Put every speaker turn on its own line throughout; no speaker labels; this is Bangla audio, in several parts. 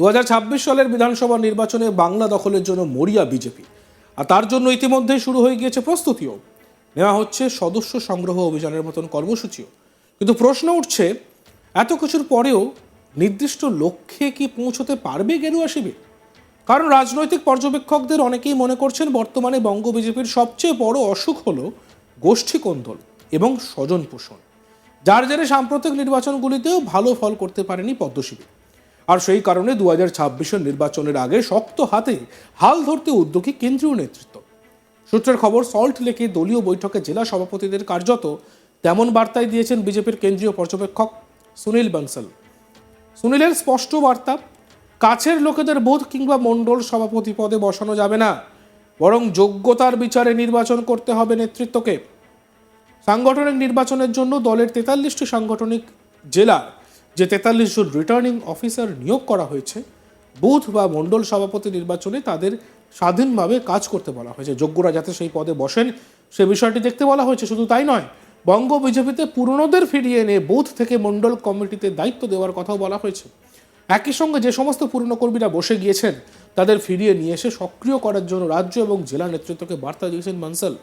দু হাজার ছাব্বিশ সালের বিধানসভা নির্বাচনে বাংলা দখলের জন্য মরিয়া বিজেপি। আর তার জন্য ইতিমধ্যেই শুরু হয়ে গিয়েছে প্রস্তুতিও। নেওয়া হচ্ছে সদস্য সংগ্রহ অভিযানের মতন কর্মসূচিও। কিন্তু প্রশ্ন উঠছে, এত কিছুর পরেও নির্দিষ্ট লক্ষ্যে কি পৌঁছতে পারবে গেরুয়া শিবির? কারণ রাজনৈতিক পর্যবেক্ষকদের অনেকেই মনে করছেন, বর্তমানে বঙ্গ বিজেপির সবচেয়ে বড় অসুখ হল গোষ্ঠী কোন্দল এবং স্বজন পোষণ যার জেরে সাম্প্রতিক নির্বাচনগুলিতেও ভালো ফল করতে পারেনি পদ্মশিবির। আর সেই কারণে দু হাজার নির্বাচনের আগে শক্ত হাতে হাল ধরতে উদ্যোগী কেন্দ্রীয় নেতৃত্ব। সূত্রের খবর, সল্ট লেকে দলীয় বৈঠকে জেলা সভাপতিদের কার্যত তেমন বার্তাই দিয়েছেন বিজেপির কেন্দ্রীয় পর্যবেক্ষক সুনীল বানসাল। সুনীলের স্পষ্ট বার্তা, কাছের লোকেদের বোধ কিংবা মণ্ডল সভাপতি পদে বসানো যাবে না, বরং যোগ্যতার বিচারে নির্বাচন করতে হবে নেতৃত্বকে। সাংগঠনিক নির্বাচনের জন্য দলের তেতাল্লিশটি সাংগঠনিক জেলার যে তেতাল্লিশ জন রিটার্নিং অফিসার নিয়োগ করা হয়েছে, বুথ বা মণ্ডল সভাপতি নির্বাচনে তাদের স্বাধীনভাবে কাজ করতে বলা হয়েছে। যোগ্যরা যাতে সেই পদে বসেন, সে বিষয়টি দেখতে বলা হয়েছে। শুধু তাই নয়, বঙ্গ বিজেপিতে পুরনোদের ফিরিয়ে এনে বুথ থেকে মণ্ডল কমিটিতে দায়িত্ব দেওয়ার কথাও বলা হয়েছে। একই সঙ্গে যে সমস্ত পুরনো কর্মীরা বসে গিয়েছেন, তাদের ফিরিয়ে নিয়ে এসে সক্রিয় করার জন্য রাজ্য এবং জেলা নেতৃত্বকে বার্তা দিয়েছেন মানসাল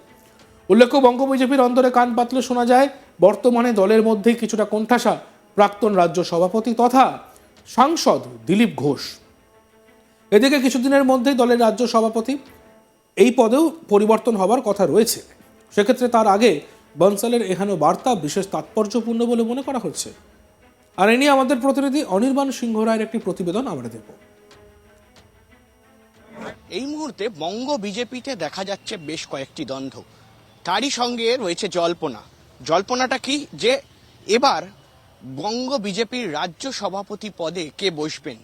উল্লেখ্য, বঙ্গ বিজেপির অন্তরে কান পাতলে শোনা যায়, বর্তমানে দলের মধ্যেই কিছুটা কোণঠাসা প্রাক্তন রাজ্য সভাপতি তথা সাংসদ দিলীপ ঘোষ। এদিকে কিছুদিনের মধ্যেই দলের রাজ্য সভাপতি এই পদেও পরিবর্তন হবার কথা রয়েছে। সেক্ষেত্রে তার আগে বনসালের এখানে বার্তা বিশেষ তাৎপর্যপূর্ণ বলে মনে করা হচ্ছে। আর এ নিয়ে আমাদের প্রতিনিধি অনির্বাণ সিংহ রায়ের একটি প্রতিবেদন আমরা দেব
এই মুহূর্তে বঙ্গ বিজেপিতে দেখা যাচ্ছে বেশ কয়েকটি দ্বন্দ্ব। তারই সঙ্গে রয়েছে জল্পনা। জল্পনাটা কি? যে এবার বঙ্গ বিজেপির রাজ্য সভাপতি পদে কে বসবেন?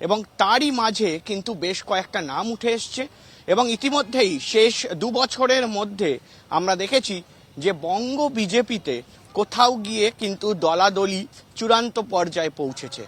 এবং তারই মাঝে কিন্তু বেশ কয়েকটা নাম উঠে এসছে এবং ইতিমধ্যেই শেষ দু বছরের মধ্যে আমরা দেখেছি যে বঙ্গ বিজেপিতে কোথাও গিয়ে কিন্তু দলাদলি চূড়ান্ত পর্যায়ে পৌঁছেছে।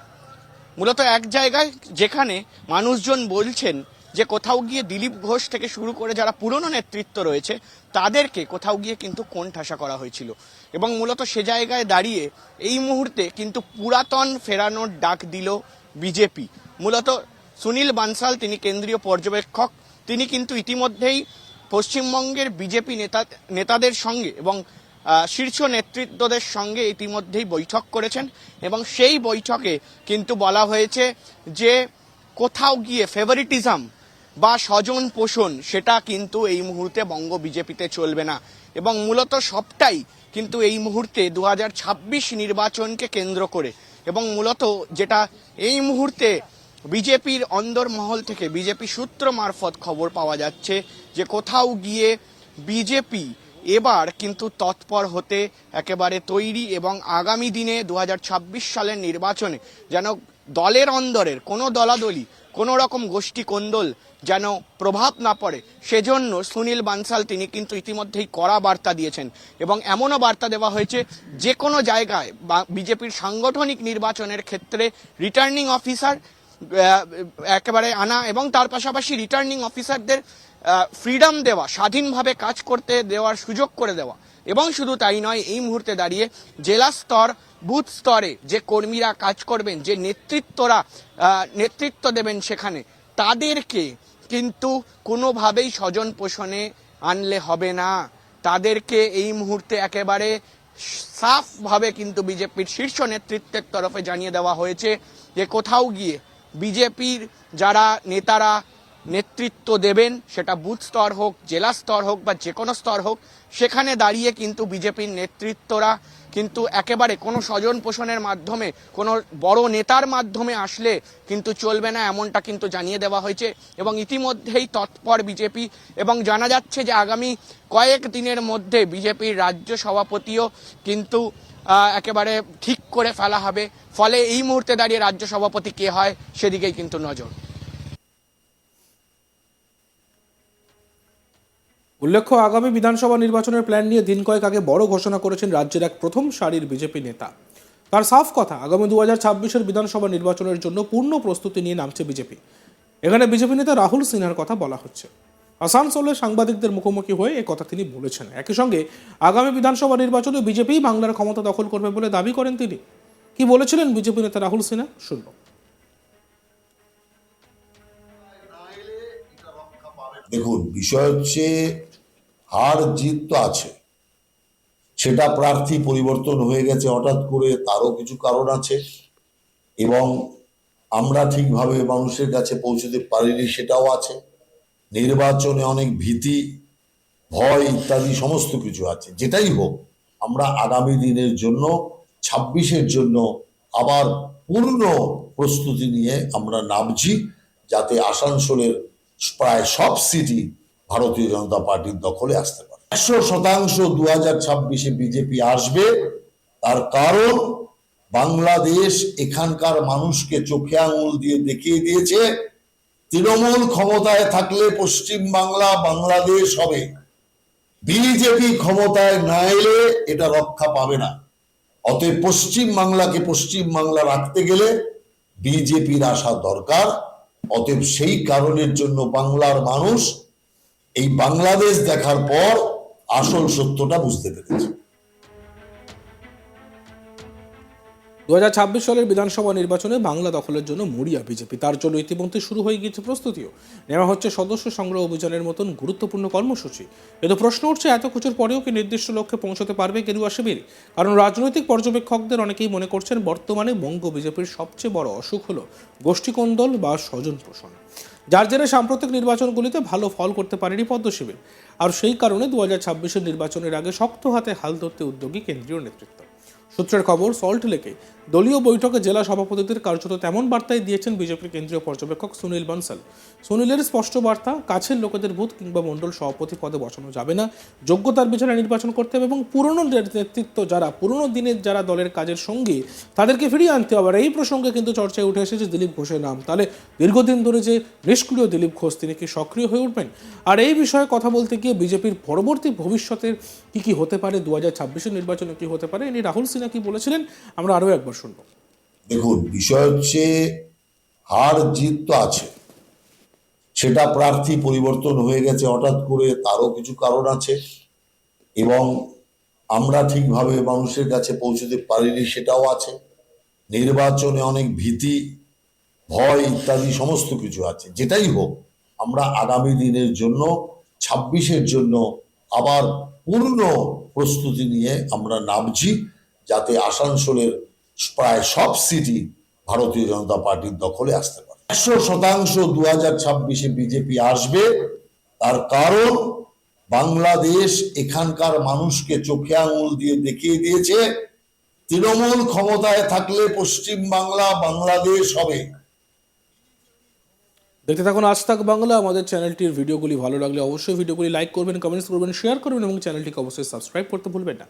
মূলত এক জায়গায় যেখানে মানুষজন বলছেন যে কোথাও গিয়ে দিলীপ ঘোষ থেকে শুরু করে যারা পুরনো নেতৃত্ব রয়েছে, তাদেরকে কোথাও গিয়ে কিন্তু কোণঠাসা করা হয়েছিল। এবং মূলত সে জায়গায় দাঁড়িয়ে এই মুহূর্তে কিন্তু পুরাতন ফেরানোর ডাক দিল বিজেপি। মূলত সুনীল বানসাল, তিনি কেন্দ্রীয় পর্যবেক্ষক, তিনি কিন্তু ইতিমধ্যেই পশ্চিমবঙ্গের বিজেপি নেতা, নেতাদের সঙ্গে এবং শীর্ষ নেতৃত্বদের সঙ্গে ইতিমধ্যেই বৈঠক করেছেন এবং সেই বৈঠকে কিন্তু বলা হয়েছে যে কোথাও গিয়ে ফেভারিটিজম বা স্বজন পোষণ, সেটা কিন্তু এই মুহূর্তে বঙ্গ বিজেপিতে চলবে না। এবং মূলত সবটাই কিন্তু এই মুহূর্তে দু হাজার ছাব্বিশ নির্বাচনকে কেন্দ্র করে। এবং মূলত যেটা এই মুহূর্তে বিজেপির অন্দরমহল থেকে, বিজেপি সূত্র মারফত খবর পাওয়া যাচ্ছে যে কোথাও গিয়ে বিজেপি এবার কিন্তু তৎপর হতে একেবারে তৈরি এবং আগামী দিনে দু হাজার ছাব্বিশ সালের নির্বাচনে যেন দলের অন্দরের কোনো দলাদলি কোনো রকম গোষ্ঠী কোন্দল যেন প্রভাব না পড়ে, সেজন্য সুনীল বানসাল তিনি কিন্তু ইতিমধ্যেই কড়া বার্তা দিয়েছেন এবং এমনও বার্তা দেওয়া হয়েছে যে কোনো জায়গায় বা বিজেপির সাংগঠনিক নির্বাচনের ক্ষেত্রে রিটার্নিং অফিসার একেবারে আনা এবং তার পাশাপাশি রিটার্নিং অফিসারদের ফ্রিডম দেওয়া, স্বাধীনভাবে কাজ করতে দেওয়ার সুযোগ করে দেওয়া। এবং শুধু তাই নয়, এই মুহূর্তে দাঁড়িয়ে জেলা স্তর বুথ স্তরে যে কর্মীরা কাজ করবেন, যে নেতৃত্বরা নেতৃত্ব দেবেন সেখানে, তাদেরকে কিন্তু কোনোভাবেই স্বজন পোষণে আনলে হবে না। তাদেরকে এই মুহূর্তে একেবারে সাফভাবে কিন্তু বিজেপির শীর্ষ নেতৃত্বের তরফে জানিয়ে দেওয়া হয়েছে যে কোথাও গিয়ে বিজেপির যারা নেতারা নেতৃত্ব দেবেন, সেটা বুথ স্তর হোক, জেলা স্তর হোক বা যে কোনো স্তর হোক, সেখানে দাঁড়িয়ে কিন্তু বিজেপির নেতৃত্বরা কিন্তু একেবারে কোনো স্বজন পোষণের মাধ্যমে, কোনো বড় নেতার মাধ্যমে আসলে কিন্তু চলবে না এমনটা কিন্তু জানিয়ে দেওয়া হয়েছে। এবং ইতিমধ্যেই তৎপর বিজেপি এবং জানা যাচ্ছে যে আগামী কয়েক দিনের মধ্যে বিজেপির রাজ্য সভাপতিও কিন্তু একেবারে ঠিক করে ফেলা হবে। ফলে এই মুহূর্তে দাঁড়িয়ে রাজ্য সভাপতি কে হয় সেদিকেই কিন্তু নজর।
উল্লেখ্য, আগামী বিধানসভা নির্বাচনের প্ল্যান নিয়ে দিন কয়েক আগে বড় ঘোষণা করেছেন রাজ্যের এক প্রথম সারির বিজেপি নেতা। তার সাফ কথা, আগামী দু হাজার ছাব্বিশের বিধানসভা নির্বাচনের জন্য পূর্ণ প্রস্তুতি নিয়ে নামছে বিজেপি। এখানে বিজেপি নেতা রাহুল সিনহার কথা বলা হচ্ছে। আসানসোলে সাংবাদিকদের মুখোমুখি হয়ে এ কথা তিনি বলেছেন। একই সঙ্গে, আগামী বিধানসভা নির্বাচনে বিজেপি বাংলার ক্ষমতা দখল করবে বলে দাবি করেন তিনি। কি বলেছিলেন বিজেপি নেতা রাহুল সিনহা? শুনব।
দেখুন, বিষয় হচ্ছে হার জিত তো আছে। সেটা প্রার্থী পরিবর্তন হয়ে গেছে হঠাৎ করে, তারও কিছু কারণ আছে এবং আমরা ঠিকভাবে মানুষের কাছে পৌঁছতে পারিনি, সেটাও আছে। নির্বাচনে অনেক ভীতি, ভয় ইত্যাদি সমস্ত কিছু আছে। যেটাই হোক, আমরা আগামী দিনের জন্য, ছাব্বিশের জন্য আবার পূর্ণ প্রস্তুতি নিয়ে আমরা নামছি, যাতে আসানসোলের প্রায় সব সিটি ভারতীয় জনতা পার্টির দখলে আসতে পারে। একশো শতাংশ দু হাজার ছাব্বিশে বিজেপি আসবে, তার কারণ বাংলাদেশ এখানকার মানুষকে চোখে আঙুল দিয়ে দেখিয়ে দিয়েছে, তৃণমূল ক্ষমতায় থাকলে পশ্চিম বাংলা বাংলাদেশ হবে। বিজেপি ক্ষমতায় না এলে এটা রক্ষা পাবে না। অতএব পশ্চিম বাংলাকে পশ্চিম বাংলা রাখতে গেলে বিজেপির আসা দরকার। অতএব সেই কারণের জন্য বাংলার মানুষ এই বাংলাদেশ দেখার পর আসল সত্যটা বুঝতে পেরেছে।
দু হাজার ছাব্বিশ সালের বিধানসভা নির্বাচনে বাংলা দখলের জন্য মরিয়া বিজেপি। তার জন্য ইতিমধ্যে শুরু হয়ে গিয়েছে প্রস্তুতিও। নেওয়া হচ্ছে সদস্য সংগ্রহ অভিযানের মতন গুরুত্বপূর্ণ কর্মসূচি। কিন্তু প্রশ্ন উঠছে, এত কিছুর পরেও কি নির্দিষ্ট লক্ষ্যে পৌঁছতে পারবে গেরুয়া শিবির? কারণ রাজনৈতিক পর্যবেক্ষকদের অনেকেই মনে করছেন, বর্তমানে বঙ্গ বিজেপির সবচেয়ে বড় অসুখ হলো গোষ্ঠীকন্দল বা স্বজন পোষণ। যার জেরে সাম্প্রতিক নির্বাচনগুলিতে ভালো ফল করতে পারেনি পদ্মশিবির আর সেই কারণে দু হাজার নির্বাচনের আগে শক্ত হাতে হাল ধরতে উদ্যোগী কেন্দ্রীয় নেতৃত্ব। সূত্রের খবর, সল্ট লেকে দলীয় বৈঠকে জেলা সভাপতিদের কার্যত তেমন বার্তাই দিয়েছেন বিজেপির কেন্দ্রীয় পর্যবেক্ষক সুনীল বনসাল। সুনীলের স্পষ্ট বার্তা, কাছের লোকেদের ভূত কিংবা মণ্ডল সভাপতি পদে বসানো যাবে না। যোগ্যতার বিচারে নির্বাচন করতে হবে এবং পুরনো নেতৃত্ব যারা, পুরনো দিনের যারা দলের কাজের সঙ্গী, তাদেরকে ফিরিয়ে আনতে হবে। আর এই প্রসঙ্গে কিন্তু চর্চায় উঠে এসেছে দিলীপ ঘোষের নাম। তাহলে দীর্ঘদিন ধরে যে নিষ্ক্রিয় দিলীপ ঘোষ, তিনি কি সক্রিয় হয়ে উঠবেন? আর এই বিষয়ে কথা বলতে গিয়ে বিজেপির পরবর্তী ভবিষ্যতের কি কি হতে পারে? দু হাজার ছাব্বিশের নির্বাচনে কি হতে পারে? ইনি রাহুল সিনহা কি বলেছিলেন? আমরা আরও একবার শুনব।
দেখুন, বিষয় হচ্ছে হার জিত তো আছে। সেটা প্রার্থী পরিবর্তন হয়ে গেছে হঠাৎ করে, তারও কিছু কারণ আছে এবং আমরা ঠিকভাবে মানুষের কাছে পৌঁছতে পারিনি, সেটাও আছে। নির্বাচনে অনেক ভীতি, ভয় ইত্যাদি সমস্ত কিছু আছে। যেটাই হোক, আমরা আগামী দিনের জন্য, ছাব্বিশের জন্য আবার পূর্ণ প্রস্তুতি নিয়ে আমরা নামছি। যাতে আসানসোলের প্রায় সব সিটি ভারতীয় জনতা পার্টির দখলে আসতে পারে। একশো শতাংশ দু হাজার ছাব্বিশে বিজেপি আসবে, তার কারণ বাংলাদেশ এখানকার মানুষকে চোখে আঙুল দিয়ে দেখিয়ে দিয়েছে, তৃণমূল ক্ষমতায় থাকলে পশ্চিম বাংলা বাংলাদেশ হবে।
দেখতে থাকুন আজ তাক বাংলা, আমাদের চ্যানেলটির ভিডিওগুলি ভালো লাগলে অবশ্যই ভিডিওগুলি লাইক করবেন, কমেন্টস করবেন, শেয়ার করবেন এবং চ্যানেলটিকে অবশ্যই সাবস্ক্রাইব করতে ভুলবেন না।